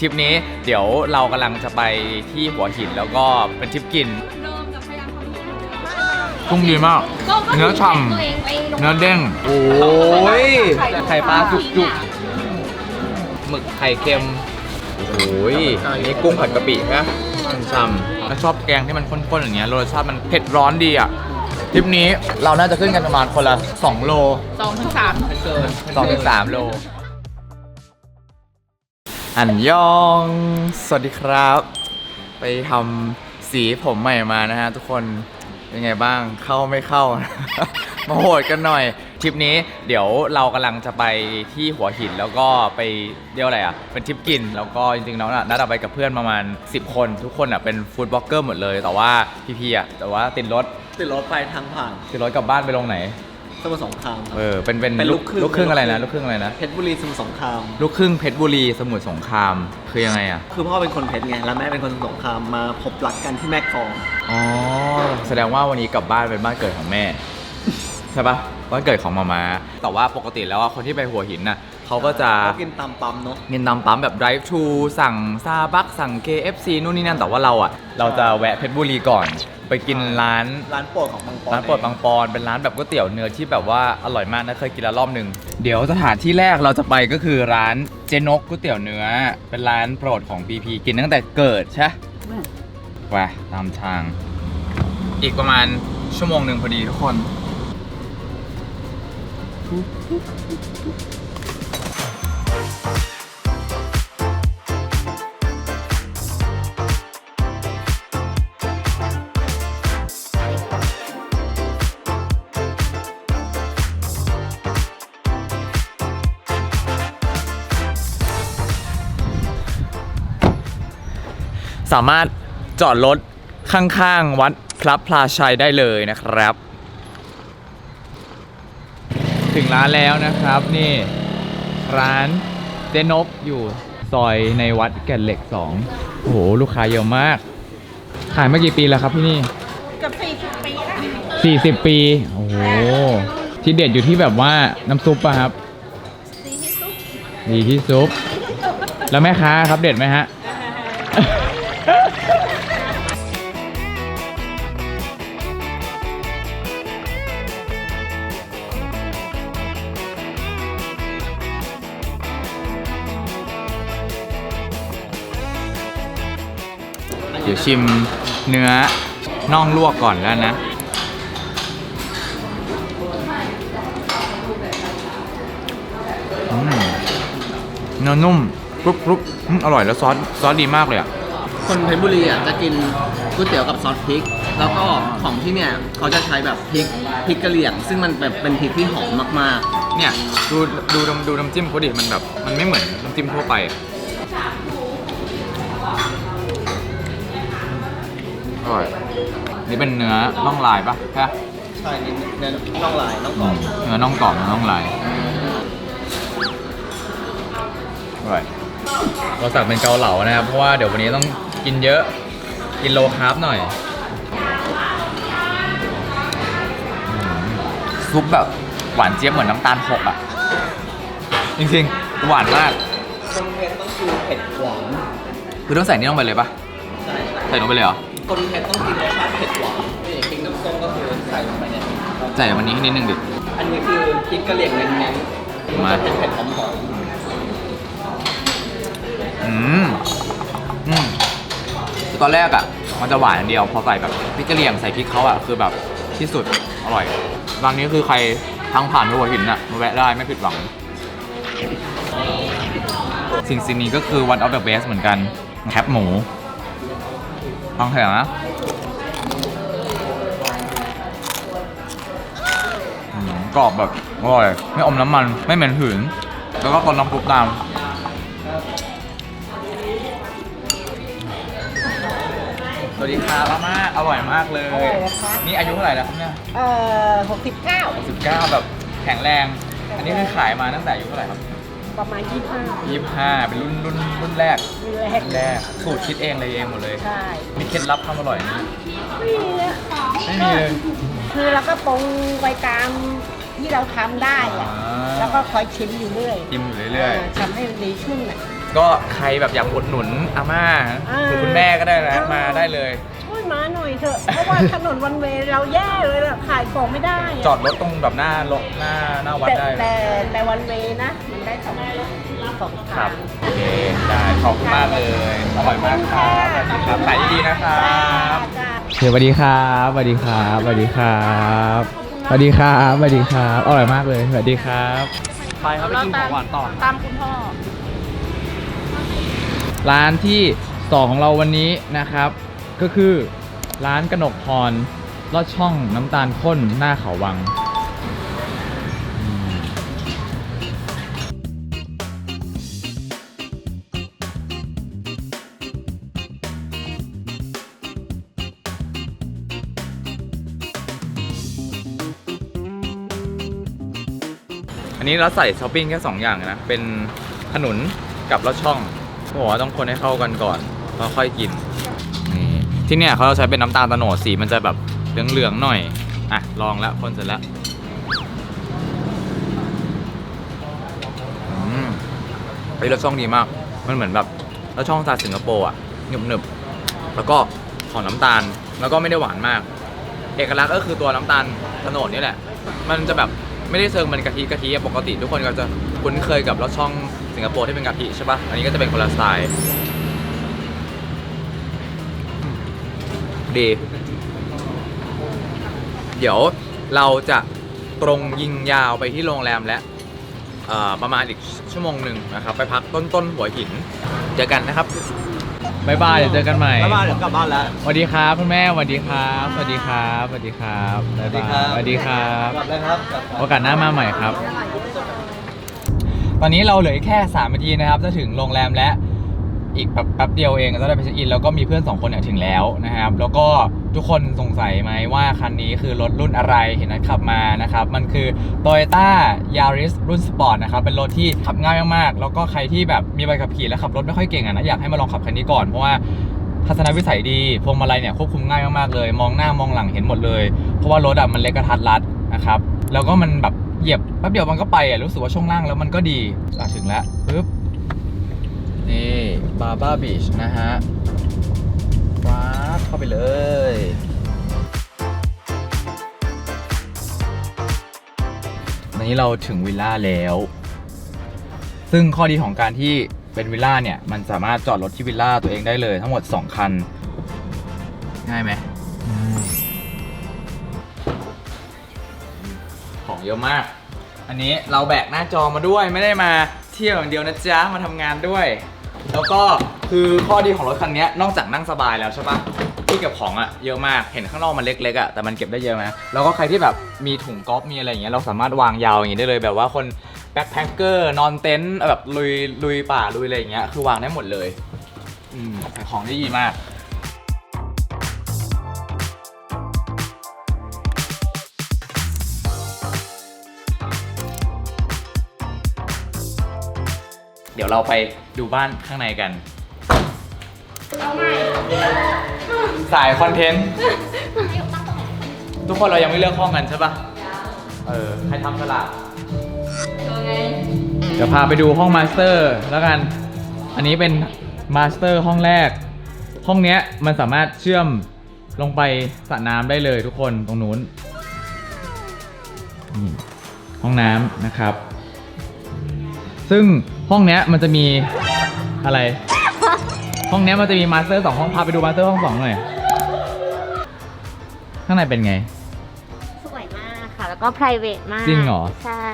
ทริปนี้เดี๋ยวเรากำลังจะไปที่หัวหินแล้วก็เป็นทริปกิน เดิมกับพยายามทำให้กุ้งดีมาก ก็ก็เนื้อฉ่ำ ตัวเองไปลงเนื้อเด้ง โอ้ยไข่ปลาจุกจุกหมึกไข่เค็ม โอ้ยนี่กุ้งผัดกะปินะช่ำๆแล้วชอบแกงที่มันข้นๆอย่างเงี้ยรสชาติมันเผ็ดร้อนดีอะทริปนี้เราน่าจะขึ้นกันประมาณคนละ 2 โลสองถึงสามสองถึงสามโล อันยอง สวัสดีครับ ไปทำสีผมใหม่มานะฮะทุกคนเป็นไงบ้างเข้าไม่เข้า มาโหดกันหน่อยทริปนี้เดี๋ยวเรากำลังจะไปที่หัวหินแล้วก็ไปเรียกว่าอะไรอะเป็นทริปกิน แล้วก็จริงๆน้องน่ะนัดเอาไปกับเพื่อนประมาณ 10 คน ทุกคนอะเป็นฟู้ดบล็อกเกอร์หมดเลย แต่ว่าพี่ๆอะแต่ว่าติดรถติดรถไปทางผ่านติดรถกลับบ้านไปลงไหน สมุทรสงครามครับ เออเป็นเป็นเป็นลูกครึ่งลูกครึ่งอะไรนะลูกครึ่งอะไรนะ เพชรบุรีสมุทรสงคราม ลูกครึ่งเพชรบุรีสมุทรสงครามคือยังไงอะ คือพ่อเป็นคนเพชรไงแล้วแม่เป็นคนสมุทรสงครามมาพบรักกันที่แม่กลองอ๋อ แสดงว่าวันนี้กลับบ้านเป็นบ้านเกิดของแม่ ใช่ปะบ้านเกิดของมามา แต่ว่าปกติแล้วอะคนที่ไปหัวหินน่ะเขาก็จะเขากินตามปั๊มเนาะ เงินนำปั๊มแบบ drive thru สั่งซาบักสั่ง KFC นู่นนี่นั่นแต่ว่าเราอะ เราจะแวะเพชรบุรีก่อน ไปกินร้านร้านโปรดของบางปอนร้านโปรดบางปอนเป็นร้านแบบก๋วยเตี๋ยวเนื้อที่แบบว่าอร่อยมากนะเคยกินแล้วรอบหนึ่งเดี๋ยวสถานที่แรกเราจะไปก็คือร้านเจนกก๋วยเตี๋ยวเนื้อ เป็นร้านโปรดของ BP กินตั้งแต่เกิดใช่ไปตามทาง อีกประมาณชั่วโมงหนึ่งพอดีทุกคน สามารถจอดรถข้างๆ วัดพระพลาชัยได้เลยนะครับ ถึงร้านแล้วนะครับนี่ ร้านเจนกอยู่ซอยในวัดแก่นเหล็ก2โอ้โห ลูกค้าเยอะมาก ขายมากี่ปีแล้วครับที่นี่กับสี่สิบปีแล้ว40ปี โอ้โห ที่เด็ดอยู่ที่แบบว่าน้ำซุปอะครับสี่ที่สุดดีที่ซุป แล้วแม่ค้าครับเด็ดไหมฮะเดี๋ยวชิมเนื้อน่องลวกก่อนแล้วนะอืมเนื้อนุ่มกรุบกรุบอืมอร่อยแล้วซอสซอสดีมากเลยอะ คนเพชรบุรีอะจะกินก๋วยเตี๋ยวกับซอสพริก แล้วก็ของที่เนี่ยเขาจะใช้แบบพริกพริกกะเหรี่ยง ซึ่งมันแบบเป็นพริกที่หอมมากเนี่ย ดูดูน้ำดูน้ำจิ้มเขาดิมันแบบ มันไม่เหมือนน้ำจิ้มทั่วไปอะ อร่อยนี่เป็นเนื้อน่องลายปะใช่ปะๆใช่นี่เนื้อน่องลายน่องกรอบเนื้อน่องกรอบเนื้อน่องลายอร่อยเราสั่งเป็นเกาเหลานะครับ เพราะว่าเดี๋ยววันนี้ต้องกินเยอะ กินโลคาร์บหน่อยอืมซุปแบบหวานเจี๊ยบเหมือนน้ำตาลหกอะ จริงๆ หวานมากคนเพชรต้องกินเผ็ดหวาน คือต้องใส่นี่ลงไปเลยปะใช่ใส่ลงไปเลยเหรอ คนเพชรต้องกินรสชาติเผ็ดหวานนี่พริกน้ำส้มก็คือใส่ลงไปเนี่ยใส่วันนี้ให้นิดนึงดิ อันนี้คือพริกกะเหรี่ยงเน้นๆมามันจะเป็นเผ็ดหอมอืม อืมคือตอนแรกอะ มันจะหวานอย่างเดียว พอใส่แบบพริกกะเหรี่ยงใส่พริกเขาอะ คือแบบที่สุด อร่อยร้านนี้คือใครทางผ่านไปหัวหินอะมาแวะได้ไม่ผิดหวัง สิ่งสิ่งนี้ก็คือ one of the best เหมือนกัน แคปหมู ฟังเถอะนะอืมกรอบแบบอร่อย ไม่อมน้ำมันไม่เหม็นหืน แล้วก็ต้นน้ำซุปตามสวัสดีครับอาม่าอร่อยมากเลย อร่อยนะคะ นี่อายุเท่าไหร่แล้วครับเนี่ยเอ่อหกสิบเก้า19แบบแข็งแรง อันนี้คือขายมาตั้งแต่อายุเท่าไหร่ครับ ประมาณยี่ห้า25เป็นรุ่นรุ่นรุ่นแรกแรกรุ่นแรกสูตรคิดเองเลยเองหมดเลย ใช่ มีเคล็ดลับความอร่อยนะไม่มีเลยไม่มีเลยคือเราก็ปรุงไปตามที่เราทำได้อะอ่าแล้วก็คอยชิมอยู่เรื่อยชิมอยู่เรื่อยทำให้มันดีขึ้นอะๆ ก็ใครแบบอยากอุดหนุนอาม่าอ่าหรือคุณแม่ก็ได้นะมาได้เลยช่วย มาหน่อยเถอะ เพราะว่าถนนวันเวย์เราแย่เลยล่ะขายของไม่ได้ะจอดรถตรงแบบหน้ารถหน้าหน้าวัดแต่ได้แต่แต่วันเวย์นะ มันได้สองสองครัทาบง โอเคได้ขอบคุณมากเลยอร่อยมากครับสวัสดีครับขายดีๆนะครับจ้าสวัสดีครับสวัสดีครับสวัสดีครับสวัสดีครับสวัสดีครับอร่อยมากเลยสวัสดีครับ ไปครับไปกินของหวานต่อ ตามคุณพ่อ ร้านที่สองของเราวันนี้นะครับ ก็คือ ร้านกนกพรลอดช่องน้ำตาลข้นหน้าเขาวัง อันนี้เราใส่ช้อปปิ้งแค่2อย่างนะ เป็นขนุนกับลอดช่องบอกว่าต้องคนให้เข้ากันก่อนแล้วค่อยกิน ที่เนี่ยเขาจะใช้เป็นน้ำตาลตะโนดสีมันจะแบบเหลืองๆหน่อย อะ ลองแล้วคนเสร็จแล้วอืมไอ้รสช่องดีมาก มันเหมือนแบบรสช่องจาสิงคโปร์อะหนึบๆแล้วก็หอมน้ำตาลแล้วก็ไม่ได้หวานมาก เอกลักษณ์ก็คือตัวน้ำตาลตะโนดนี่แหละ มันจะแบบไม่ได้เซิร์ฟเป็นกะทิกะทิปกติ ทุกคนก็จะคุ้นเคยกับรสช่องสิงคโปร์ที่เป็นกะทิใช่ปะอันนี้ก็จะเป็นคนละสไตล์ ดี เดี๋ยวเราจะตรงยิงยาวไปที่โรงแรมและเอ่อประมาณอีกชั่วโมงหนึ่งนะครับ ไปพักต้นต้นหัวหิน เจอกันนะครับบายบายเดี๋ยวเจอกันใหม่แล้วมาเดี๋ยวกลับบ้านแล้วสวัสดีครับคุณแม่สวัสดีครับสวัสดีครับสวัสดีครับบ๊ายบายสวัสดีครับกลับเลยครับโอกาสหน้ามาใหม่ครับ ตอนนี้เราเหลือแค่3นาทีนะครับ จะถึงโรงแรมและ อีกแป๊บแป๊บเดียวเองก็ได้ไปเช็คอินแล้วก็มีเพื่อน 2 คนเนี่ยถึงแล้วนะครับ แล้วก็ทุกคนสงสัยไหมว่าคันนี้คือรถรุ่นอะไรเห็นนัดขับมานะครับ มันคือ Toyota Yaris รุ่นสปอร์ตนะครับ เป็นรถที่ขับง่ายมากๆ แล้วก็ใครที่แบบมีใบขับขี่และขับรถไม่ค่อยเก่งอะนะอยากให้มาลองขับคันนี้ก่อนเพราะว่าทัศนวิสัยดีพวงมาลัยเนี่ยควบคุมง่ายมากๆเลย มองหน้ามองหลังเห็นหมดเลย เพราะว่ารถอะมันเล็กกระทัดรัดนะครับแล้วก็มันแบบเหยียบแป๊บเดียวมันก็ไปอะรู้สึกว่าช่วงล่างแล้วมันก็ดีถึงแล้วปึ๊บนี่ บาร์บาบีชนะฮะว้าเข้าไปเลยวันนี้เราถึงวิลล่าแล้ว ซึ่งข้อดีของการที่เป็นวิลล่าเนี่ย มันสามารถจอดรถที่วิลล่าตัวเองได้เลยทั้งหมด 2 คัน ง่ายไหมของเยอะมาก อันนี้เราแบกหน้าจอมาด้วยไม่ได้มาเที่ยวอย่างเดียวนะจ๊ะ มาทำงานด้วย แล้วก็คือข้อดีของรถคันนี้นอกจากนั่งสบายแล้วใช่ปะที่เก็บของอะเยอะมากเห็นข้างนอกมันเล็กๆอะแต่มันเก็บได้เยอะนะแล้วก็ใครที่แบบมีถุงก๊อฟมีอะไรอย่างเงี้ยเราสามารถวางยาวอย่างงี้ได้เลยแบบว่าคนแบ็คแพคเกอร์นอนเต็นท์แบบลุยลุยป่าลุยอะไรอย่างเงี้ยคือวางได้หมดเลยอืมของได้ดีมาก ดี๋ยวเราไปดูบ้านข้างในกันสายคอนเทนต์ ทุกคนเรายังไม่เลือกห้องกันใช่ปะเออ ใครทำสลากเดี๋ยวพาไปดูห้องมาสเตอร์แล้วกัน อันนี้เป็นมาสเตอร์ห้องแรก ห้องเนี้ยมันสามารถเชื่อมลงไปสระน้ำได้เลยทุกคนตรงนู้นนี่ห้องน้ำนะครับ ซึ่ง ห้องเนี้ยมันจะมีอะไร ห้องเนี้ยมันจะมีมาสเตอร์สองห้องพาไปดูมาสเตอร์ห้องสองหน่อยข้างในเป็นไง สวยมากค่ะ แล้วก็ private มากจริงเหรอ ใช่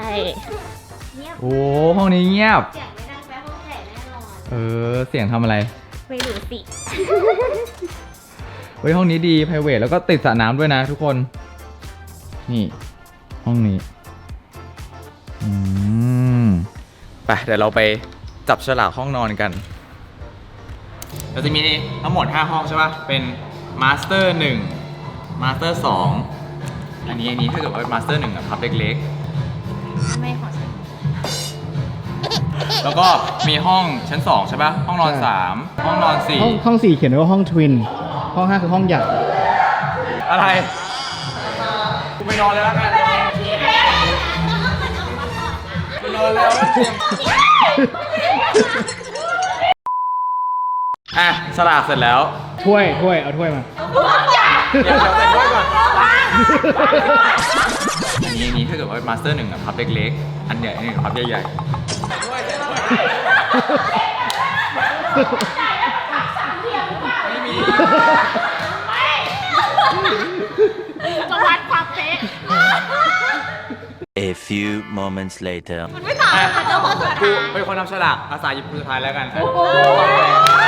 เงียบโอ้ห้องนี้เงียบ เสียงไม่ดังแปลห้องแถแน่นอนเออเสียงทำอะไรไม่รู้สิเฮ้ยห้องนี้ดี p r i v a t แล้วก็ติดสระน้ำด้วยนะทุกคน นี่ ห้องนี้อืม ไปเดี๋ยวเราไปจับฉลากห้องนอนกัน เราจะมีทั้งหมด 5 ห้องใช่ปะเป็นมาสเตอร์1มาสเตอร์2อันนี้อันนี้ถ้าเกิดว่าเป็นมาสเตอร์1อะพับเล็กไม่ขอฉันๆ แล้วก็มีห้องชั้น 2 ใช่ปะห้องนอน 3 ห้องนอน ห้องห้องสี่เขียนไว้ว่าห้องทวิน ห้องห้าคือห้องใหญ่ 4 อะไรกูไปนอนเลยแล้วกัน นอนแล้วนะอะสลากเสร็จแล้วถ้วยถ้วยเอาถ้วยมาเดี๋ยวเราใส่ถ้วยก่อนอันนี้อันนี้ถ้าเกิดว่ามาสเตอร์หนึ่งอะพับเล็กๆอันใหญ่อันนี้พับใหญ่ไม่มีจะวัดความเป๊ะ A few moments later. อะกูเป็นคนทำฉลากอาสาหยิบคนสุดท้ายแล้วกันเออ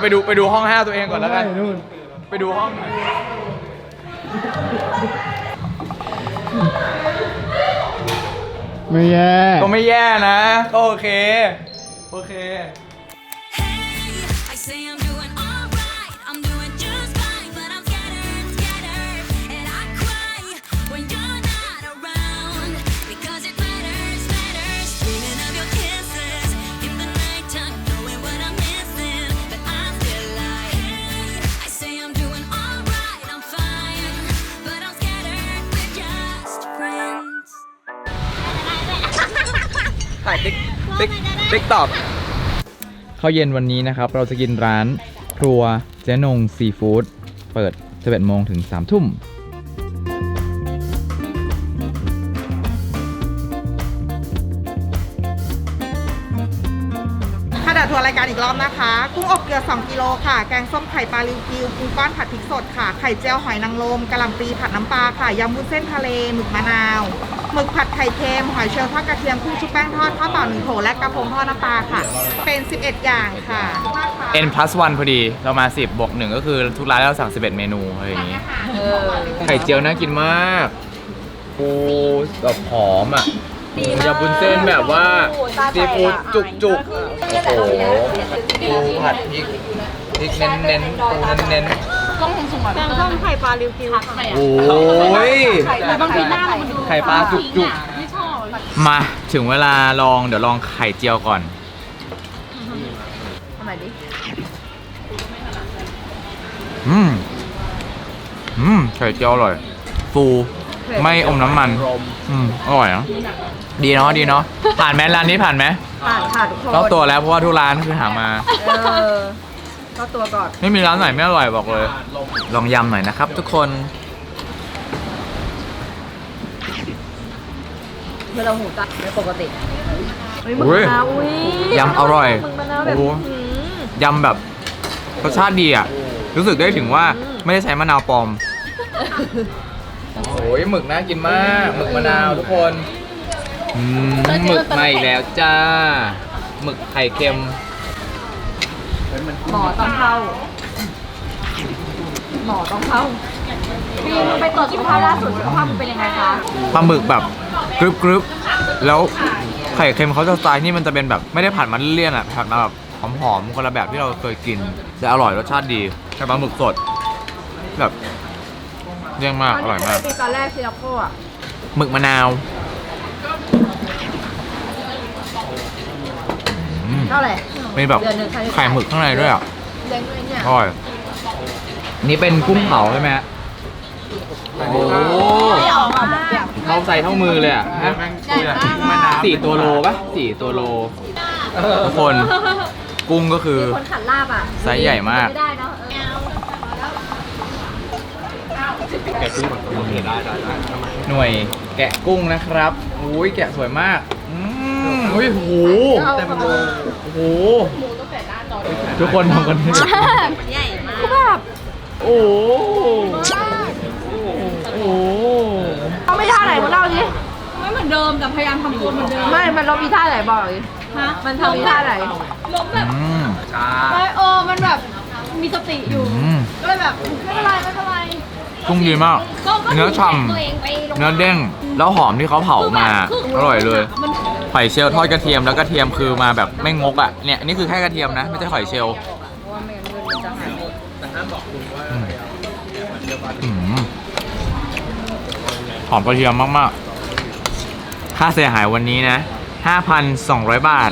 ไปดูไปดูห้องห้าตัวเองก่อนแล้วกัน นู่นไปดูห้องหน่อยไม่แย่ ก็ไม่แย่นะ ก็โอเค ติ๊กติ๊กตอกข้าวเย็นวันนี้นะครับ เราจะกินร้านครัวเจ๊นงซีฟู้ดเปิด11โมงถึง3ทุ่มค่ะเดี๋ยวทัวร์รายการอีกรอบนะคะ กุ้งอบเกลือ 2 กิโลค่ะ แกงส้มไข่ปลาลิวกิวปูก้อนผัดพริกสดค่ะ ไข่เจียวหอยนางรมกะหล่ำปลีผัดน้ำปลาค่ะ ยำวุ้นเส้นทะเล หมึกมะนาว หมึกผัดไข่เค็มหอยเชลล์ทอดกระเทียมกุ้งชุบแป้งทอดข้าวเปล่าหนึ่งโถและกระพงทอดน้ำปลาค่ะ เป็น 11 อย่างค่ะ N plus 1พอดีเรามา 10บวก1ก็คือทุกร้านเราสั่ง 11 เมนูอะไรอย่างงี้ไข่เจียวน่ากินมากปูแบบหอมอะยำบุญเส้นแบบว่าซีฟู้ดจุกจุกๆโอ้โหปูผัดพริกพริกเน้นเน้นๆปูเน้นเน้น แกงส้มไข่ปลาริวกิวค่ะๆโอ้ยบางทีหน้ามันดูไข่ปลาจุกจุกไม่ชอบๆมาถึงเวลาลองเดี๋ยวลองไข่เจียวก่อน ทำไมดิอืม อืม ไข่เจียวอร่อย ฟู ไม่อมน้ำมัน อืม อร่อยเนาะดีเนาะ ดีเนาะ ผ่านไหมร้านนี้ผ่านไหมผ่านค่ะทุกคนต้องตัวแล้วเพราะว่าทุกร้านคือหามา เออ ก็ตัวก่อน ไม่มีร้านไหนไม่อร่อยบอกเลย ลองยำหน่อยนะครับ ทุกคนเมื่อเราหูตัดไม่ปกติเฮ้ยมึงอุ้ยมะนาวอุ้ยยำอร่อยมึงมะนาวแบบโอ้โหหืมยำแบบรสชาติดีอะ รู้สึกได้ถึงว่าไม่ได้ใช้มะนาวปลอมโอ้ยหมึกน่ากินมากหมึกมะนาวทุกคนอืมหมึกมาอีกแล้วจ้าหมึกไข่เค็ม หมอต้องเข้า หมอต้องเข้าพี่มึงไปตรวจสุขภาพล่าสุดสุขภาพมึงเป็นยังไงคะ ปลาหมึกแบบกรึบกรึบแล้วไข่เค็มเขาจะสไตล์นี่มันจะเป็นแบบไม่ได้ผัดมาเลี่ยนๆอะผัดมาแบบหอมๆคนละแบบที่เราเคยกิน แต่อร่อยรสชาติดีแต่ปลาหมึกสด แบบเยี่ยงมากอร่อยมากตอนแรกซิลโก้อะหมึกมะนาวอืม เท่าไหร่มีแบบเดือนหนึ่งใครจะไข่หมึกข้างในด้วยอะเลี้ยงเลยเนี่ยอร่อยนี่เป็นกุ้งเผาใช่ไหมฮะโอ้โหไม่ออกมาแบบเท่าใส่เท่ามือเลยอะฮะสี่ตัวโลปะสี่ตัวโลทุกคนกุ้งก็คือคนขัดลาบอะไซส์ใหญ่มากไม่ได้เนาะเออหน่วยแกะกุ้งนะครับอุ้ยแกะสวยมาก อืมอุ้ยโหเต็มเลยโอ้โหทุกคนทำกันที่ใหญ่มากคือแบบโอ้โหโอ้โหเขาไม่ท่าไหนมาเล่าดิไม่เหมือนเดิมแต่พยายามทำตัวเหมือนเดิมไม่ มันเรามีท่าไหนบอกดิฮะมันทำมีท่าไหนล้มแบบอืมไม่เออมันแบบมีสติอยู่อืมก็เลยแบบไม่เป็นไรไม่เป็นไร กุ้งดีมากก็ก็เนื้อฉ่ตัวเองไปลงำเนื้อเด้ง แล้วหอมที่เขาเผามา อร่อยเลยมันหอยเชลล์ทอดกระเทียมแล้วกระเทียมคือมาแบบไม่งกอะ เนี่ยนี่คือแค่กระเทียมนะ ไม่ใช่หอยเชลล์อืมอืมหอมกระเทียมมาก ๆ ค่าเสียหายวันนี้นะ 5,200 บาท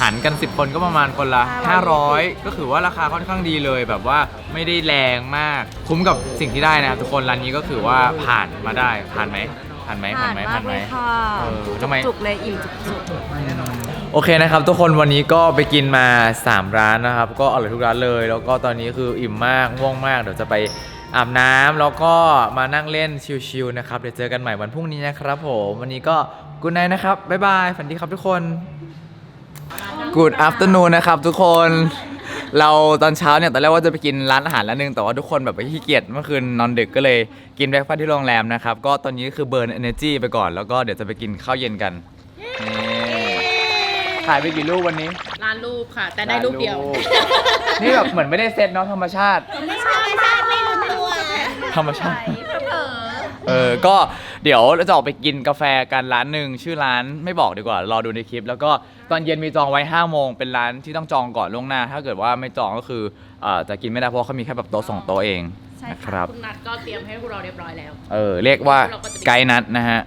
หันกัน 10 คนก็ประมาณคนละ 500 ก็คือว่าราคาค่อนข้างดีเลยแบบว่าไม่ได้แรงมาก คุ้มกับสิ่งที่ได้นะครับทุกคนร้านนี้ก็คือว่าผ่านมาได้ผ่านไหมผ่านไหมผ่านไหมผ่านไหมเออทำไม จุกเลยอิ่มจุกโอเคนะครับทุกคนวันนี้ก็ไปกินมา 3 ร้านนะครับ ก็อร่อยทุกร้านเลย แล้วก็ตอนนี้คืออิ่มมากง่วงมาก เดี๋ยวจะไปอาบน้ำแล้วก็มานั่งเล่นชิลๆนะครับเดี๋ยวเจอกันใหม่วันพรุ่งนี้นะครับผม วันนี้ก็กูดไนนะครับบ๊ายบายฝันดีครับทุกคน Good afternoon นะครับทุกคน เราตอนเช้าเนี่ยตอนแรกว่าจะไปกินร้านอาหารร้านหนึงแต่ว่าทุกคนแบบไปขี้เกียจเมื่อคืนนอนดึกก็เลยกินแบรกฟาสต์ที่โรงแรมนะครับ ก็ตอนนี้คือเบิร์น energy ไปก่อนแล้วก็เดี๋ยวจะไปกินข้าวเย็นกันนี่ถ่ายไปกี่รูปวันนี้ ร้านรูปค่ะ แต่ได้รูปเดียว นี่แบบเหมือนไม่ได้เซตเนาะธรรมชาติ ไม่ใช่ไม่ใช่ไม่รู้ตัวธรรมชาติ เออ ก็เดี๋ยวเราจะออกไปกินกาแฟกันร้านหนึ่งชื่อร้านไม่บอกดีกว่า รอดูในคลิป แล้วก็ตอนเย็นมีจองไว้5โมงเป็นร้านที่ต้องจองก่อนล่วงหน้า ถ้าเกิดว่าไม่จองก็คือเอ่อจะกินไม่ได้เพราะเขามีแค่แบบโต๊ะสองโต๊ะเองนะครับ คุณนัดก็เตรียมให้พวกเราเรียบร้อยแล้ว เออ เรียกว่าไกด์นัดนะฮะ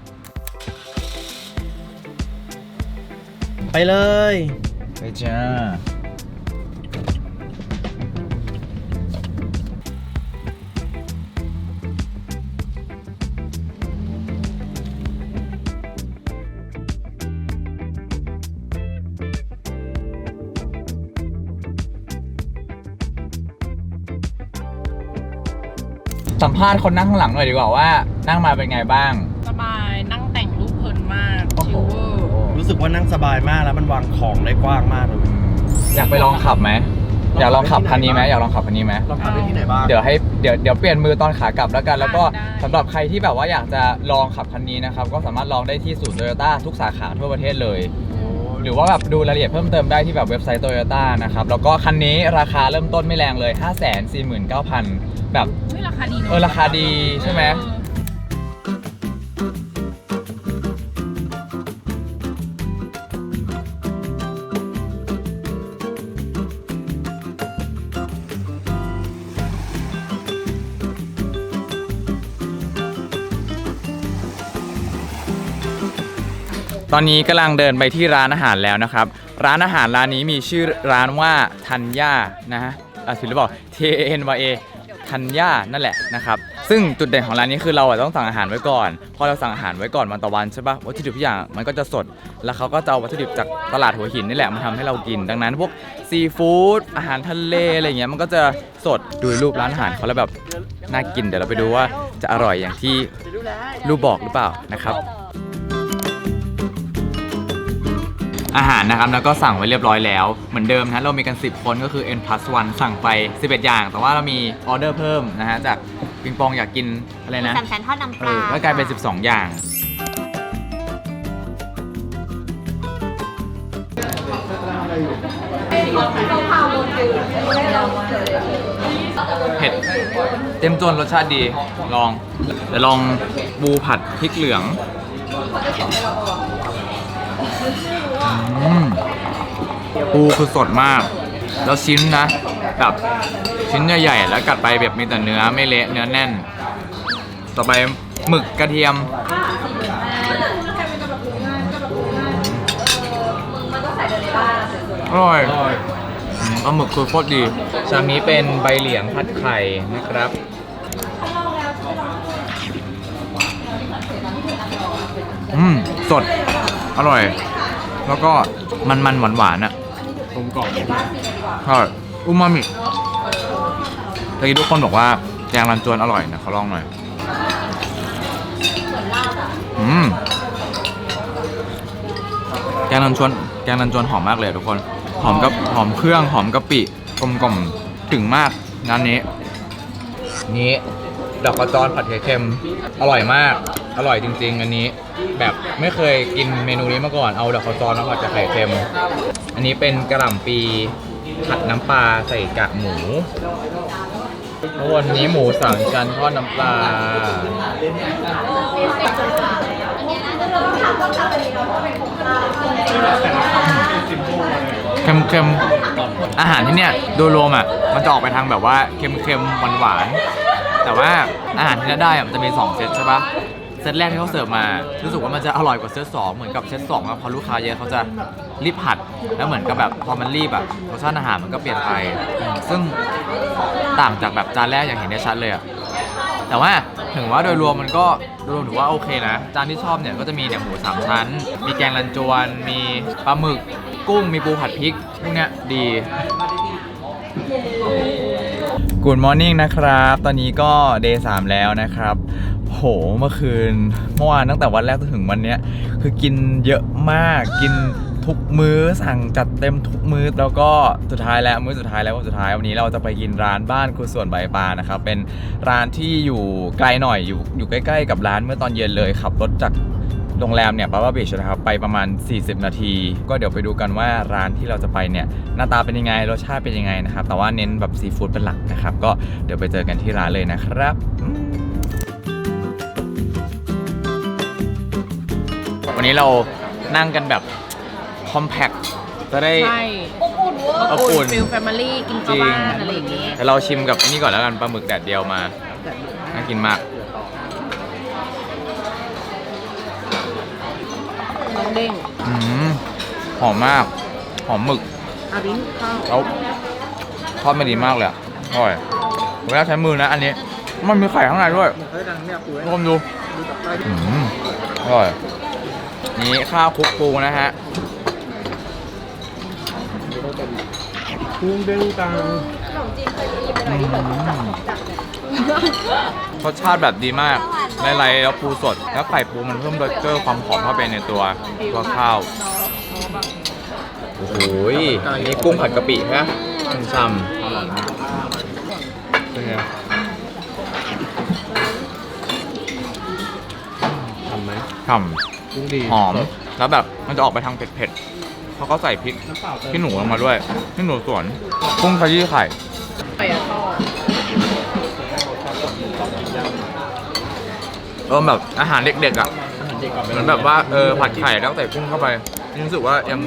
ไปเลย ไปจ้า ภาษณ์คนนั่งข้างหลังหน่อยดีกว่าว่า นั่งมาเป็นไงบ้าง สบายนั่งแต่งรูปเพลินมากชิลเวอร์รู้สึกว่านั่งสบายมากแล้วมันวางของได้กว้างมากเลย อยากไปลองขับไหมอยากลองขับคันนี้ไหมอยากลองขับคันนี้ไหมลองขับไปที่ไหนบ้าง เดี๋ยวให้เดี๋ยวเดี๋ยวเปลี่ยนมือตอนขากลับแล้วกัน แล้วก็สำหรับใครที่แบบว่าอยากจะลองขับคันนี้นะครับ ก็สามารถลองได้ที่ศูนย์โตโยต้าทุกสาขาทั่วประเทศเลย หรือว่าแบบดูรายละเอียดเพิ่มเติมได้ที่แบบเว็บไซต์โตโยต้านะครับ แล้วก็คันนี้ราคาเริ่มต้นไม่แรงเลย 5 4 9 0 0 0 แบบ เฮ้ยราคาดีเนอะเออราคาดีใช่ไหมตอนนี้กำลังเดินไปที่ร้านอาหารแล้วนะครับ ร้านอาหารร้านนี้มีชื่อร้านว่าทัญญานะฮะอะถือหรือเปล่า T A N Y A ทัญญานั่นแหละนะครับ ซึ่งจุดเด่นของร้านนี้คือเราอะต้องสั่งอาหารไว้ก่อน พอเราสั่งอาหารไว้ก่อนวันต่อวันใช่ปะวัตถุดิบทุกอย่างมันก็จะสด แล้วเขาก็จะเอาวัตถุดิบจากตลาดหัวหินนี่แหละมาทำให้เรากิน ดังนั้นพวกซีฟู้ดอาหารทะเลอะไรเงี้ยมันก็จะสดดูรูปร้านอาหารเขาแล้วแบบน่ากินเดี๋ยวเราไปดูว่าจะอร่อยอย่างที่รูปบอกหรือเปล่านะครับ อาหารนะครับแล้วก็สั่งไว้เรียบร้อยแล้ว เหมือนเดิมนะเรามีกัน 10 คนก็คือ n plus 1สั่งไป 11 อย่าง แต่ว่าเรามีออเดอร์เพิ่มนะฮะจากปิงปองอยากกินอะไรนะสามชั้นทอดน้ำปเอลาอก็กลายเป็น 12 อย่าง เผ็ดเต็มจนรสชาติดีลองเดี๋ยวลองบูผัดพริกเหลืองอืม ปูคือสดมาก แล้วชิ้นนะแบบชิ้นใหญ่ๆแล้วกัดไปแบบมีแต่เนื้อไม่เละเนื้อแน่น ต่อไปหมึกกระเทียมอร่อยอืมปลาหมึกคือโคตรดีชามนี้เป็นใบเหลียงผัดไข่นะครับอืม สด อร่อย แล้วก็มันมันหวานหวานๆอะกลมกล่อมใช่อูมามิตะกี้ทุกคนบอกว่าแกงรันจวนอร่อยนะเขาลองหน่อยอืมแกงรันจวนแกงรันจวนหอมมากเลยอะทุกคน หอมกับหอมเครื่องหอมกะปิกลมกล่อมถึงมากร้านนี้ นี้ ดอกกระจรผัดไข่เค็ม อร่อยมาก อร่อยจริง ๆ อันนี้ แบบไม่เคยกินเมนูนี้มาก่อน เอาดอกกระจรมาผัดกับไข่เค็ม อันนี้เป็นกระหล่ำปีผัดน้ำปลาใส่กากหมูวันนี้หมูสามชั้นทอดน้ำปลาเค็มๆ อาหารที่เนี่ยโดยรวมอะ มันจะออกไปทางแบบว่าเค็มเค็มหวานหวานๆ แต่ว่าอาหารที่เนี่ยได้อะมันจะมี2เซตใช่ปะเซตแรกที่เขาเสิร์ฟมารู้สึกว่ามันจะอร่อยกว่าเซตสองเหมือนกับเซตสองอะพอลูกค้าเยอะเขาจะรีบผัด แล้วเหมือนกับแบบพอมันรีบอะรสชาติอาหารมันก็เปลี่ยนไปอืมซึ่งต่างจากแบบจานแรกอย่างเห็นได้ชัดเลยอะแต่ว่าถึงว่าโดยรวมมันก็โดยรวมถือว่าโอเคนะ จานที่ชอบเนี่ยก็จะมีเนี่ยหมูสามชั้น มีแกงรันจวน มีปลาหมึก กุ้งมีปูผัดพริกพวกเนี้ยดี Good Morning นะครับ ตอนนี้ก็ Day 3แล้วนะครับ โห เมื่อคืน เมื่อวานตั้งแต่วันแรกจนถึงวันเนี้ย คือกินเยอะมาก กินทุกมื้อ สั่งจัดเต็มทุกมื้อ แล้วก็สุดท้ายแล้ว มื้อสุดท้ายแล้ววันสุดท้ายวันนี้เราจะไปกินร้านบ้านครูส่วนใบปานะครับ เป็นร้านที่อยู่ไกลหน่อย อยู่อยู่ใกล้ ๆ กับร้านเมื่อตอนเย็นเลย ขับรถจาก โรงแรมเนี่ยปาว่าบีชนะครับไปประมาณ 40 นาที ก็เดี๋ยวไปดูกันว่าร้านที่เราจะไปเนี่ยหน้าตาเป็นยังไงรสชาติเป็นยังไงนะครับแต่ว่าเน้นแบบซีฟู้ดเป็นหลักนะครับก็เดี๋ยวไปเจอกันที่ร้านเลยนะครับอืมวันนี้เรานั่งกันแบบคอมแพคจะได้ ใช่อบอุ่นฟิลแฟมิลี่กินจริข้าวงบ้านอะไรอย่างงี้แต่เราชิมกับอันนี้ก่อนแล้วกันปลาหมึกแดดเดียวมา น่ากินมาก น้อง เด้งอืมหอมมาก หอมหมึกอาบินข้าวแล้วทอดไม่ดีมากเลยอะอร่อยผมอยากใช้มือนะ อันนี้ มันมีไข่ข้างในด้วยลองดูอืมอร่อย นี่ข้าวคลุกปูนะฮะ กุ้งเด้งตัง รสชาติแบบดีมากไล่ๆแล้วปูสด แล้วไข่ปูมันเพิ่มเบอร์เกอร์ความหอมเข้าไปในตัวตัวข้าว โอ้โหยนี่กุ้งผัดกะปิฮะช่ำเป็นไงทำไหมฉ่กุ้งดีำหอม แล้วแบบมันจะออกไปทางเผ็ดๆเขาก็ใส่พริกน้ำเปล่าเติมพี่หนูลงมาด้วยพี่หนูสวนกุ้งขยี้ไข่ อะทอดเออแบบอาหารเด็กๆอะเหมือนแบบว่าเออผัดไข่แล้วใส่กุ้งเข้าไปยังรู้สึกว่ายัง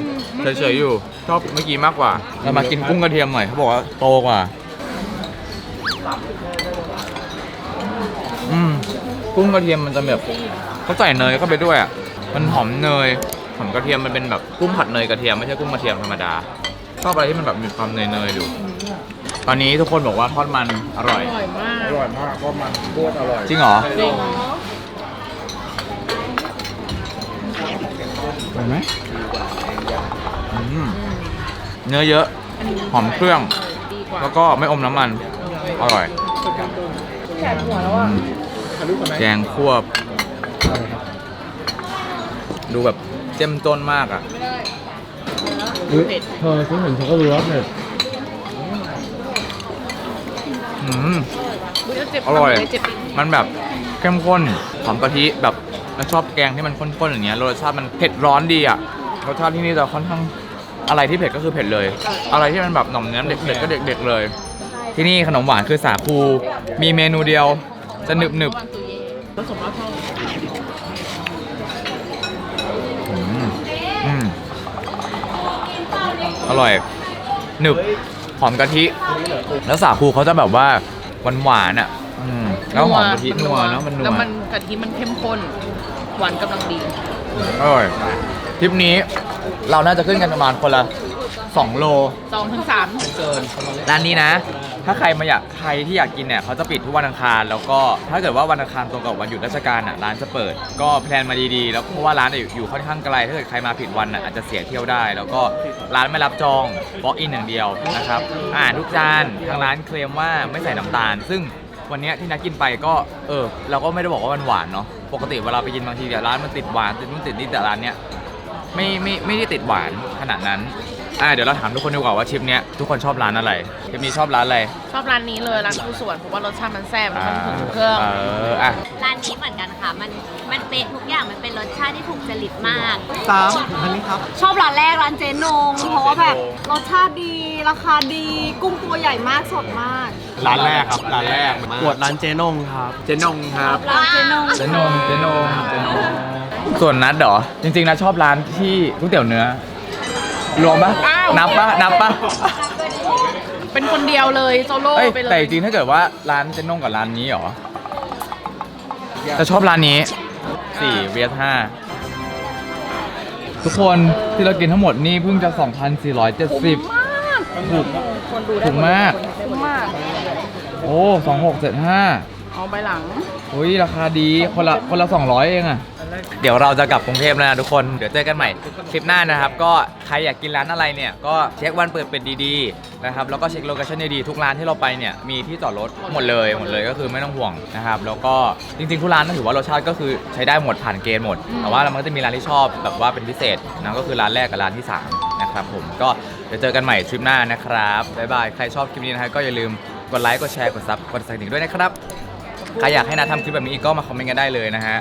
เฉยๆอยู่ชอบเมื่อกี้มากกว่าเรามากินกุ้งกระเทียมหน่อยเขาบอกว่าโตกว่าอืมกุ้งกระเทียมมันจะแบบเขาใส่เนยเข้าไปด้วยอะมันหอมเนยหอมกระเทียมมันเป็นแบบกุ้งผัดเนยกระเทียมไม่ใช่กุ้งกระเทียมธรรมดาชอบอะไรที่มันแบบมีความเนยๆอยู่ตอนนี้ทุกคนบอกว่าทอดมันอร่อย อร่อยมาก อร่อยมากเพราะมันโคตรอร่อย จริงเหรอจริง เห็นไหมอืมเนื้อเยอะ หอมเครื่องดีกว่าแล้วก็ไม่อมน้ำมัน อร่อยอืมแกงคั่วดูแบบเจ้มจนมากอะเฮ้ยเธอฉันเห็นเธอก็รู้ว่าเผ็ดอืมอุ๊ยแล้วเจ็บอร่อยเจ็บมันแบบเข้มข้นหอมกะทิแบบ เราชอบแกงที่มันข้นๆอย่างเงี้ยรสชาติมันเผ็ดร้อนดีอะรสชาติที่นี่จะค่อนข้างอะไรที่เผ็ดก็คือเผ็ดเลย อะไรที่มันแบบหน่อมเนื้อเด็กๆก็เด็กๆเลย ที่นี่ขนมหวานคือสาคูมีเมนูเดียวจะหนึบหนึบวางตู้เย็นผสมมะพร้าวๆอร่อยหนึบหอมกะทิ แล้วสาคูเขาจะแบบว่าหวานๆอะอืมแล้วหอมกะทินัวแล้วมันนัวแล้วมันกะทิมันเข้มข้น หวานกำลังดี อร่อยทริปนี้เราน่าจะขึ้นกันประมาณคนละ 2 โล สองถึงสามร้านนี้นะ ถ้าใครมาอยากใครที่อยากกินเนี่ยเขาจะปิดทุกวันอังคาร แล้วก็ถ้าเกิดว่าวันอังคารตรงกับวันหยุดราชการอะร้านจะเปิด ก็แพลนมาดีๆ แล้วเพราะว่าร้านอยู่อยู่ค่อนข้างไกล ถ้าเกิดใครมาผิดวันอะอาจจะเสียเที่ยวได้ แล้วก็ร้านไม่รับจองบล็อกอินอย่างเดียวนะครับ อ่าทุกจานทางร้านเคลมว่าไม่ใส่น้ำตาล ซึ่ง วันเนี้ยที่นัดกินไปก็เออเราก็ไม่ได้บอกว่ามันหวานเนาะปกติเวลาไปกินบางทีเดี๋ยวร้านมันติดหวานติดนู่นติดนี่แต่ร้านเนี้ยไม่ไม่ไม่ได้ติดหวานขนาดนั้นอ่าเดี๋ยวเราถามทุกคนดีกว่าว่าทริปเนี้ยทุกคนชอบร้านอะไรทริปนี้ชอบร้านอะไรชอบร้านนี้เลยร้านครูสวนเพราะว่ารสชาติมันแซ่บแล้วมันถึงเครื่อง เอออะ ร้านนี้เหมือนกันค่ะ มันมันเป็นทุกอย่างมันเป็นรสชาติที่ถูกจริตมาก สามอันนี้ครับ ชอบร้านแรกร้านเจนงเพราะว่าแบบรสชาติดี ราคาดีกุ้งตัวใหญ่มากสดมากร้านแรกครับร้านแรกกวดร้านเจนงครับ เจนงครับร้านเจนงเจนงเจนงเจนงส่วนนัดเหรอ จริงๆนะชอบร้านที่ก๋วยเตี๋ยวเนื้อ รวมปะอ้าวนับปะนับปะเป็นคนเดียวเลยโซโล่เอ้ยไปเลแต่ยจริงๆถ้าเกิดว่าร้านเจนงกับร้านนี้เหรอจะชอบร้านนี้4 vs 5ทุกคนที่เรากินทั้งหมดนี่เพิ่งจะ 2,470 ถูกถูกมาก คุ้มมาก โอ้2675เอาไปหลัง อุ้ยราคาดีคนละคนละ200เองอะ เดี๋ยวเราจะกลับกรุงเทพแล้วนะทุกคน เดี๋ยวเจอกันใหม่คลิปหน้านะครับ ก็ใครอยากกินร้านอะไรเนี่ย ก็เช็ควันเปิดเป็นดีๆนะครับ แล้วก็เช็คโลเคชั่นดีๆทุกร้านที่เราไปเนี่ย มีที่จอดรถหมดเลยหมดเลยก็คือไม่ต้องห่วงนะครับ แล้วก็จริงๆทุกร้านถือว่ารสชาติก็คือใช้ได้หมดผ่านเกณฑ์หมด แต่ว่ามันก็จะมีร้านที่ชอบแบบว่าเป็นพิเศษนะก็คือร้านแรกกับร้านที่สามนะครับผม ก็เดี๋ยวเจอกันใหม่ทริปหน้านะครับบ๊ายบาย ใครชอบคลิปนี้นะฮะก็อย่าลืมกดไลค์ กดแชร์ กดซับ กดสั่นกระดิ่งด้วยนะครับ ใครอยากให้นาทำคลิปแบบนี้อีกก็มาคอมเมนต์กันได้เลยนะฮะ